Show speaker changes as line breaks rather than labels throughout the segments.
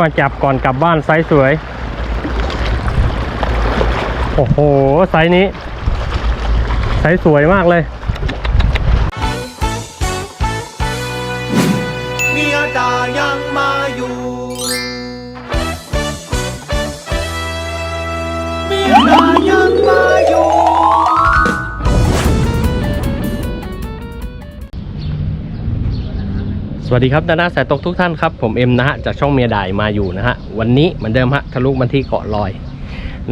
มาจับก่อนกลับบ้านไซส์สวย โอ้โห ไซส์นี้ ไซส์สวยมากเลย
เมียดายังมาอยู่
สวัสดีครับดานาสายตกทุกท่านครับ ผมเอ็มนะฮะจากช่องเมียดายมาอยู่นะฮะวันนี้เหมือนเดิมฮะทะลุมาที่เกาะลอย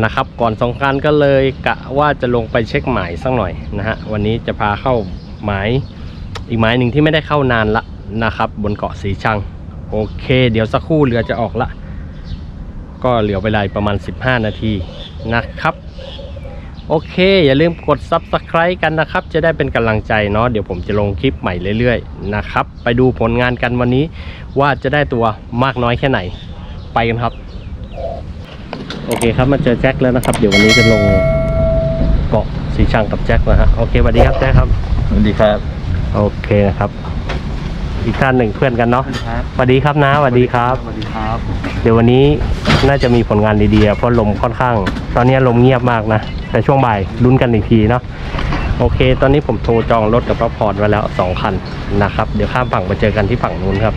นะครับก่อนสงการก็เลยกะว่าจะลงไปเช็คหมายสักหน่อยนะฮะวันนี้จะพาเข้าหมายอีกหมายหนึ่งที่ไม่ได้เข้านานละนะครับ บนเกาะสีชังโอเค เดี๋ยวสักครู่เรือจะออกละ ก็เหลือเวลาประมาณ 15 นาทีนะครับ โอเค อย่าลืมกด Subscribe กันนะครับ จะได้เป็นกำลังใจเนาะเดี๋ยวผมจะลงคลิปใหม่เรื่อยๆนะครับ ไปดูผลงานกันวันนี้ ว่าจะได้ตัวมากน้อยแค่ไหน ไปกันครับ โอเคครับมาเจอแจ็คแล้วนะครับ เดี๋ยววันนี้จะลงเกาะสีชังกับแจ็คนะฮะโอเคสวัสดีครับแจ็คครับ
สวัสดีครับ
โอเคนะครับ อีกท่านหนึ่งเพื่อนกันเนาะ
ครับ
สวัสดีครับนะสวัสดีครับ
สวัสดีครับ
เดี๋ยววันนี้น่าจะมีผลงานดีๆเพราะลมค่อนข้าง ตอนนี้ลมเงียบมากนะ แต่ช่วงบ่ายลุ้นกันอีกทีเนาะโอเค ตอนนี้ผมโทรจองรถกับพระพรไว้แล้วสองคันนะครับ เดี๋ยวข้ามฝั่งไปเจอกันที่ฝั่งนู้นครับ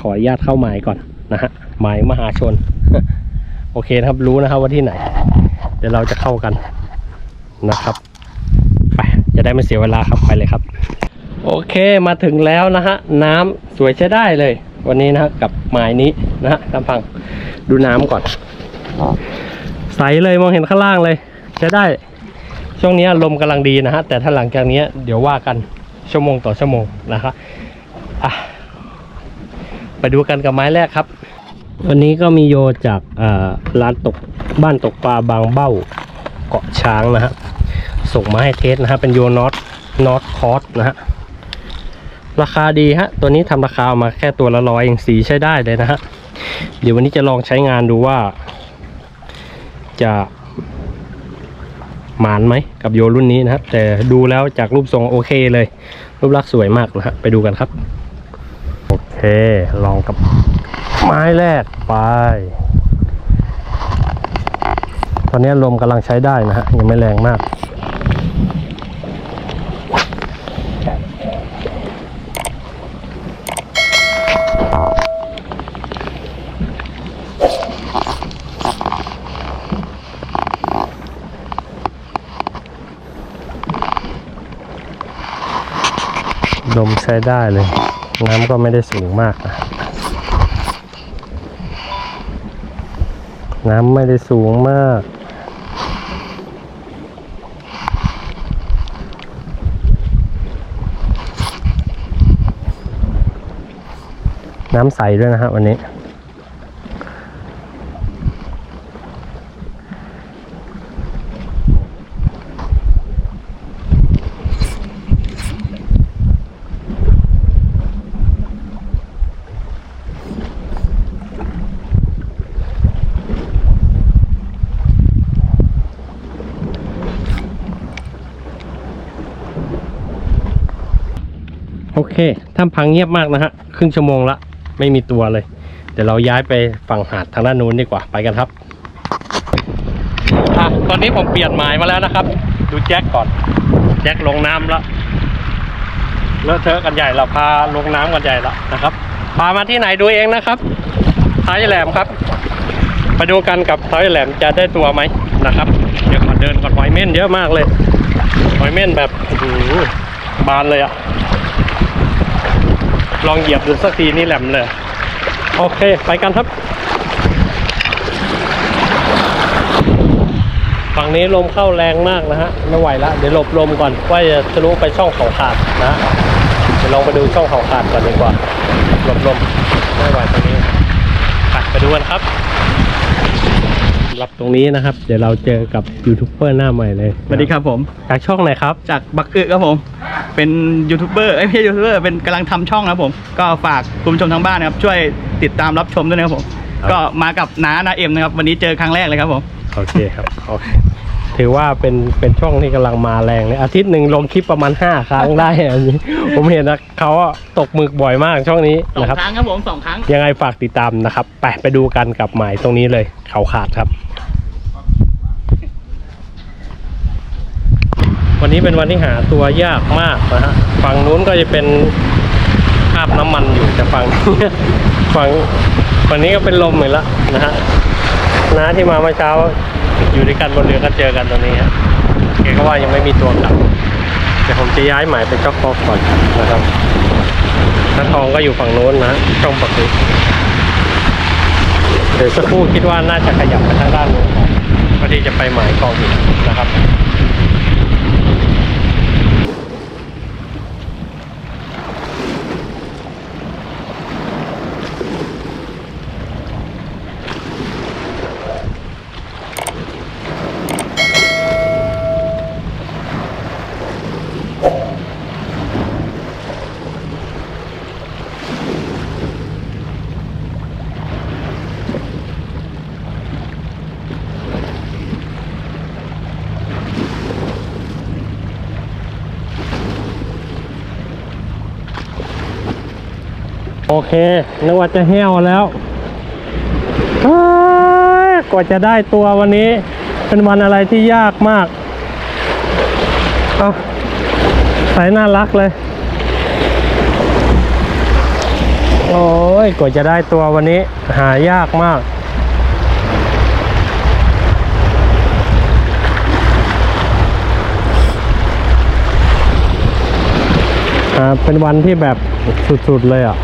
ขออนุญาตเข้าหมายก่อนนะฮะหมายมหาชน โอเคนะครับรู้นะครับว่าที่ไหน เดี๋ยวเราจะเข้ากันนะครับ ไปจะได้ไม่เสียเวลาครับไปเลยครับ โอเคมาถึงแล้วนะฮะน้ำสวยใช้ได้เลย วันนี้นะฮะกับหมายนี้นะฮะกำฟังดูน้ำก่อน ใสเลยมองเห็นข้างล่างเลย ใช้ได้ ช่วงนี้ลมกำลังดีนะฮะแต่ถ้าหลังจากนี้เดี๋ยวว่ากันชั่วโมงต่อชั่วโมงนะครับอะไปดูกันกับไม้แรกครับ วันนี้ก็มีโยจากอ่าร้านตกบ้านตกปลาบางเบ้าเกาะช้างนะฮะส่งมาให้เทสนะฮะเป็นโยนอตนอตคอสนะฮะ ราคาดีฮะ ตัวนี้ทำราคาออกมาแค่ตัวละร้อยเองสีใช้ได้เลยนะฮะ เดี๋ยววันนี้จะลองใช้งานดูว่า จะหมานไหมกับโยรุ่นนี้นะครับ แต่ดูแล้วจากรูปทรงโอเคเลย รูปลักษณ์สวยมากนะฮะ ไปดูกันครับ โอเค ลองกับไม้แรกไป ตอนนี้ลมกำลังใช้ได้นะฮะ ยังไม่แรงมาก ล มใช้ได้เลย น้ำก็ไม่ได้สูงมากนะน้ำไม่ได้สูงมาก น้ำใสด้วยนะฮะวันนี้ เคถ้ำพังเงียบมากนะฮะ ครึ่งชั่วโมงละ ไม่มีตัวเลย เดี๋ยวเราย้ายไปฝั่งหาดทางด้านนู้นดีกว่า ไปกันครับอะตอนนี้ผมเปลี่ยนหมายมาแล้วนะครับ ดูแจ็คก่อน แจ็คลงน้ำแล้วเลอะเทอะกันใหญ่เราพาลงน้ำกันใหญ่แล้วนะครับ พามาที่ไหนดูเองนะครับ ท้ายแหลมครับ ไปดูกันกับท้ายแหลมจะได้ตัวไหมนะครับ เดี๋ยวขอเดินก่อนหอยเม่นเยอะมากเลยหอยเม่นแบบโอ้โหบานเลยอะ ลองเหยียบดูสักทีนี่แหลมเลย โอเค ไปกันครับ ฝั่งนี้ลมเข้าแรงมากนะฮะ ไม่ไหวละ เดี๋ยวหลบลมก่อน ว่าจะทะลุไปช่องเขาขาดนะฮะเดี๋ยวลองไปดูช่องเขาขาดก่อนดีกว่า หลบลม ไม่ไหวตรงนี้ไปไปดูกันครับรับตรงนี้นะครับ เดี๋ยวเราเจอกับยูทูบเบอร์หน้าใหม่เลย
สวัสดีครับผม
จากช่องไหนครับ
จากบักอึครับผม เป็นยูทูบเบอร์เอ้ยไม่ใช่ยูทูบเบอร์เป็นกำลังทำช่องนะครับผม ก็ฝากคุณผู้ชมทางบ้านนะครับ ช่วยติดตามรับชมด้วยนะครับผม
ครับ
ก็มากับน้านาเอ็มนะครับ วันนี้เจอครั้งแรกเลยครับผม
โอเคครับโอเคถือว่าเป็นเป็นช่องที่กำลังมาแรงเลยอาทิตย์หนึ่งลงคลิปประมาณห้าครั้งได้อันนี้ ผมเห็นนะเขาอะตกหมึกบ่อยมากช่องนี้
สอง
นะครับ
ครั้งครับผมสองครั้ง
ยังไงฝากติดตามนะครับ ไปไปดูกันกับหมายตรงนี้เลยเขาขาดครับ วันนี้เป็นวันที่หาตัวยากมากนะฮะฝั่งนู้นก็จะเป็นคาบน้ำมันอยู่แต่ฝั่งนี้ฝั่งฝั่งนี้ก็เป็นลมอีกแล้วนะฮะน้าที่มาเมื่อเช้าอยู่ด้วยกันบนเรือก็เจอกันตรงนี้ฮะแกก็ว่ายังไม่มีตัวกลับเดี๋ยวผมจะย้ายหมายไปจ็อกคอกก่อนนะครับน้าทองก็อยู่ฝั่งโน้นนะช่องปกฤษเดี๋ยวสักครู่คิดว่าน่าจะขยับไปทางด้านโน้นก่อนเพื่อที่จะไปหมายกองหินนะครับ โอเคนึกว่าจะเหี่ยวแล้วกว่าจะได้ตัววันนี้ เป็นวันอะไรที่ยากมากเอาใส่น่ารักเลย โอ้ยกว่าจะได้ตัววันนี้ หายากมากอ่าเป็นวันที่แบบสุดๆเลยอะ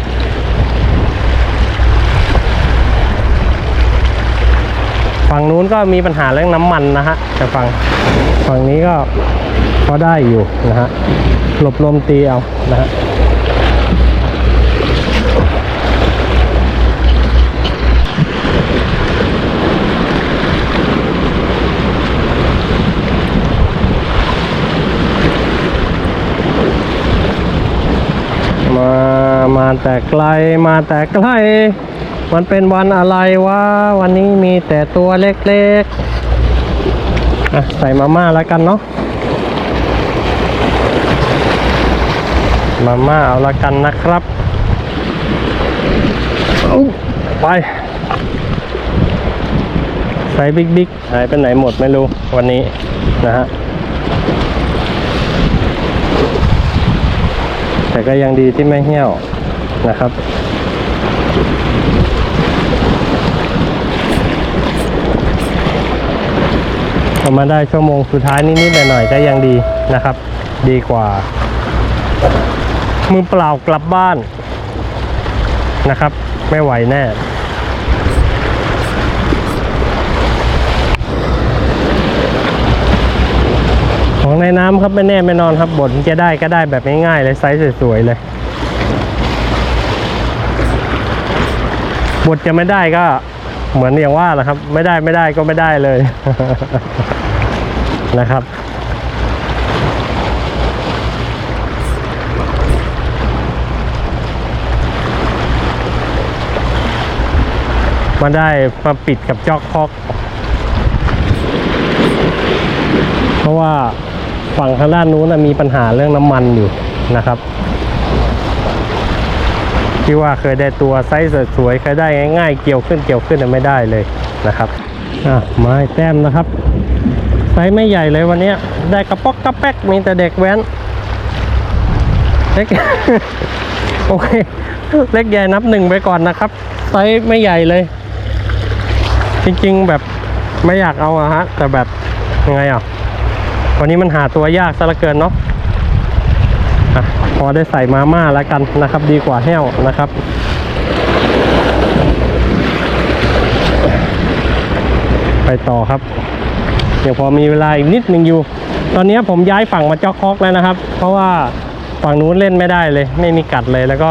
ฝั่งนู้นก็มีปัญหาเรื่องน้ำมันนะฮะแต่ฝั่งฝั่งนี้ก็พอได้อยู่นะฮะหลบลมตีเอานะฮะมา มาแต่ไกล มาแต่ไกล มันเป็นวันอะไรวะ วันนี้มีแต่ตัวเล็กๆอะใส่มาม่าแล้วกันเนาะมาม่าเอาละกันนะครับไป ใส่บิ๊กบิ๊กหายไปไหนหมดไม่รู้วันนี้นะฮะ แต่ก็ยังดีที่ไม่เหี่ยวนะครับ ทำมาได้ชั่วโมงสุดท้ายนิดๆหน่อยๆก็ยังดีนะครับ ดีกว่า มือเปล่ากลับบ้านนะครับ ไม่ไหวแน่ของในน้ำครับไม่แน่ไม่นอนครับบทจะได้ก็ได้แบบง่ายๆเลยไซส์สวยๆเลยบทจะไม่ได้ก็ เหมือนอย่างว่าแหละครับ ไม่ได้ไม่ได้ก็ไม่ได้เลยนะครับมาได้มาปิดกับจอกคอก เพราะว่าฝั่งทางด้านนู้นมีปัญหาเรื่องน้ำมันอยู่นะครับ ที่ว่าเคยได้ตัวไซส์สวยๆเคยได้ง่ายๆ เกี่ยวขึ้นเกี่ยวขึ้นน่ไม่ได้เลยนะครับอะไม้แต้มนะครับ ไซส์ไม่ใหญ่เลยวันนี้ได้กระป๊อกกระแป๊กมีแต่เด็กแว้นเล็กโอเคเล็กใหญ่นับหนึ่งไปก่อนนะครับ ไซส์ไม่ใหญ่เลย จริงๆแบบไม่อยากเอาอะฮะแต่แบบยังไงอะวันนี้มันหาตัวยากซะเหลือเกินเนาะ อะพอได้ใส่มาม่าแล้วกันนะครับ ดีกว่าแห้วนะครับไปต่อครับเดี๋ยวพอมีเวลาอีกนิดหนึ่งอยู่ ตอนนี้ผมย้ายฝั่งมาจอกคอกแล้วนะครับ เพราะว่าฝั่งนู้นเล่นไม่ได้เลย ไม่มีกัดเลยแล้วก็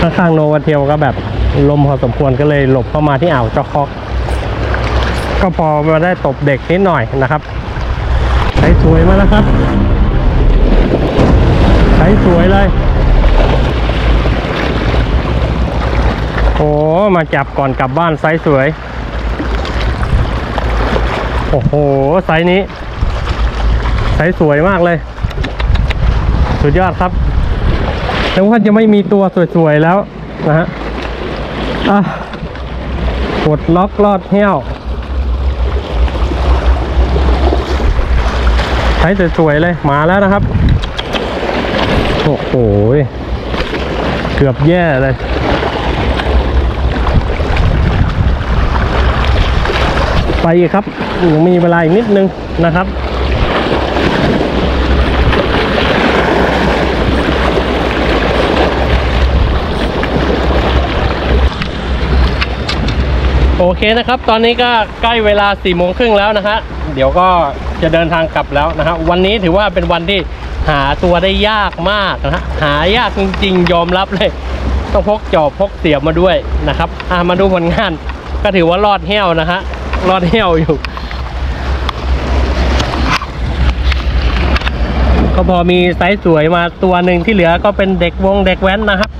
ข้างๆโนวาเทลก็แบบลมพอสมควรก็เลยหลบเข้ามาที่อ่าวจอกคอก ก็พอมาได้ตบเด็กนิดหน่อยนะครับใช้สวยมาแล้วครับ ช้สวยเลย โอ้มาจับก่อนกลับบ้านไซส์สวย โอ้โห ไซส์นี้ ไซส์สวยมากเลย สุดยอดครับแต่ว่าจะไม่มีตัวสวยๆแล้วนะฮะอะกดล็อกลอดเหี้ยวไซส์สวยๆเลย มาแล้วนะครับ โอ้โหเกือบแย่เลยไปครับยังมีเวลาอีกนิดนึงนะครับ โอเคนะครับ ตอนนี้ก็ใกล้เวลา4ี่โมงครึ่งแล้วนะฮะเดี๋ยวก็จะเดินทางกลับแล้วนะฮะวันนี้ถือว่าเป็นวันที่ หาตัวได้ยากมากนะฮะหายากจริงๆ ยอมรับเลย ต้องพกจอบพกเสียบมาด้วยนะครับอะมาดูผลงาน ก็ถือว่ารอดเหี้ยวนะฮะรอดเหี้ยวอยู่ ก็พอมีไซส์สวยมาตัวหนึ่งที่เหลือก็เป็นเด็กวงเด็กแว้นนะครับ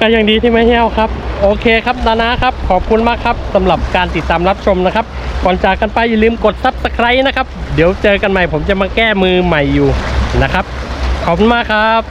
ก็ยังดีที่ไม่เหี้ยวครับ โอเคครับนานะครับ ขอบคุณมากครับสำหรับการติดตามรับชมนะครับ ก่อนจากกันไปอย่าลืมกดซับสไครต์นะครับ เดี๋ยวเจอกันใหม่ผมจะมาแก้มือใหม่อยู่นะครับ ขอบคุณมากครับ